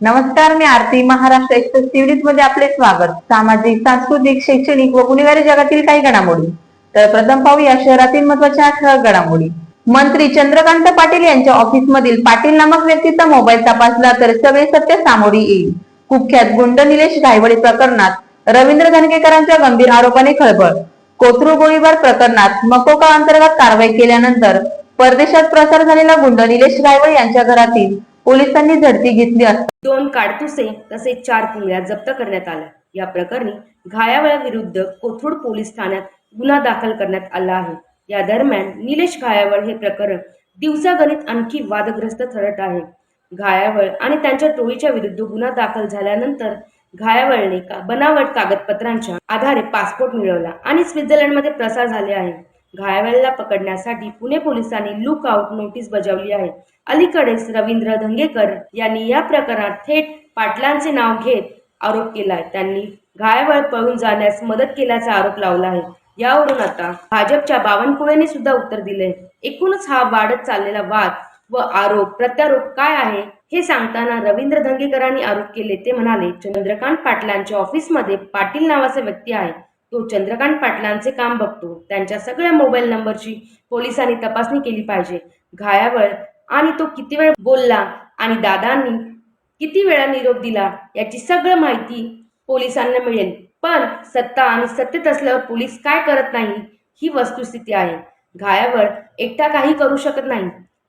नमस्कार मी आरती महाराष्ट्र एक्सप्रेस टीव्हीजमध्ये आपले स्वागत. सामाजिक सांस्कृतिक शैक्षणिक व गुन्हेगारी जगातील काही घडामोडी. तर प्रथम पाहूया शहरातील महत्त्वाच्या ठळक घडामोडी. मंत्री चंद्रकांत पाटील यांच्या ऑफिस मधील पाटील नामक व्यक्तीचा मोबाईल तपासला तर सगळे सत्य सामोरी येईल. कुख्यात गुंड निलेश गायवडी प्रकरणात रवींद्र धनकेकरांच्या गंभीर आरोपाने खळबळ. कोथरू गोळीबार प्रकरणात मकोका अंतर्गत कारवाई केल्यानंतर परदेशात प्रसार झालेला गुंड निलेश गायवळ यांच्या घरातील पोलिसांनी झडती घेतली असता दोन काडतुसे तसेच चार पिंगळ्या जप्त करण्यात आल्या. या प्रकरणी घायावळाविरुद्ध कोथरूड पोलीस ठाण्यात गुन्हा दाखल करण्यात आला आहे. या दरम्यान निलेश घायावळ हे प्रकरण दिवसागणित आणखी वादग्रस्त ठरत आहे. घायावळ आणि त्यांच्या टोळीच्या विरुद्ध गुन्हा दाखल झाल्यानंतर घायावळने का बनावट कागदपत्रांच्या आधारे पासपोर्ट मिळवला आणि स्वित्झर्लंडमध्ये प्रसार झाले आहे. घायावळला पकडण्यासाठी पुणे पोलिसांनी लुक आउट नोटीस बजावली आहे. अलीकडेच रवींद्र धंगेकर यांनी या प्रकरणात थेट पाटलांचे नाव घेत आरोप केलाय. त्यांनी घायाळ पळून जाण्यास मदत केल्याचा आरोप लावला आहे. यावरून आता भाजपच्या बावनकुळेने सुद्धा उत्तर दिले एकूणच हा वाढत चाललेला वाद व आरोप प्रत्यारोप काय आहे हे सांगताना रवींद्र धंगेकरांनी आरोप केले. ते म्हणाले चंद्रकांत पाटलांच्या ऑफिसमध्ये पाटील नावाचा व्यक्ती आहे. तो चंद्रकांत पाटलांचे काम बघतो. त्यांच्या सगळ्या मोबाईल नंबरची पोलिसांनी तपासणी केली पाहिजे. घायावळ आणि तो किती वेळ बोलला आणि दादांनी किती वेळा निरोप दिला याची सगळं माहिती पोलिसांना मिळेल. पण सत्ता आणि सत्तेत असल्यावर पोलीस काय करत नाही ही वस्तुस्थिती आहे. घायावळ एकटा काही करू शकत नाही.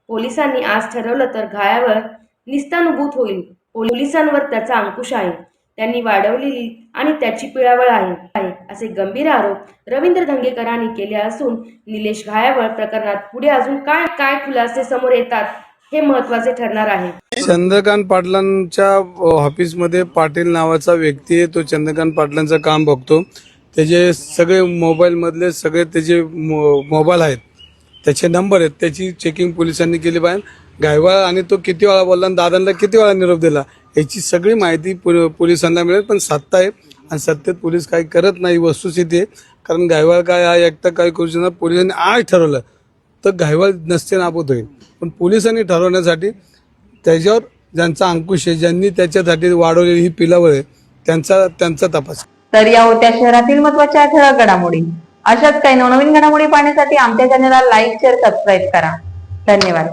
पोलिसांनी आज ठरवलं तर घायावळ निस्तानुभूत होईल. पोलिसांवर त्याचा अंकुश आहे. त्यांनी वाढवलेली आणि त्याची पिळावळ आहे. असे गंभीर आरोप रवींद्र धंगेकरांनी केले असून निलेश घायावळ प्रकरणात पुढे अजून काय काय खुलासे समोर येतात हे महत्त्वाचे ठरणार आहे. चंद्रकांत पाटलांच्या ऑफिसमध्ये पाटील नावाचा व्यक्ती आहे. तो चंद्रकांत पाटलांचं काम बघतो. त्याचे सगळे मोबाईलमधले सगळे त्याचे मोबाईल आहेत त्याचे नंबर आहेत त्याची चेकिंग पोलिसांनी केली पाहिजे गायवाळ आणि तो किती वेळा बोलला आणि दादांना किती वेळा निरोप दिला याची सगळी माहिती पो- पोलिसांना मिळेल पण सत्ता आहे आणि सत्तेत पोलीस काही करत नाही वस्तुस्थिती आहे. कारण गायवाळ काय हा एकटा काय करू शकणार पोलिसांनी आज ठरवलं तर घायवाळ नसते नाबूत होईल. पण पोलिसांनी ठरवण्यासाठी त्याच्यावर ज्यांचा अंकुश आहे ज्यांनी त्याच्यासाठी वाढवलेली ही पिलावळ आहे त्यांचा त्यांचा तपास. तर या होत्या शहरातील महत्त्वाच्या ठळक घडामोडी. अशाच काही नवनवीन घडामोडी पाहण्यासाठी आमच्या चॅनलला लाईक शेअर सबस्क्राईब करा. धन्यवाद.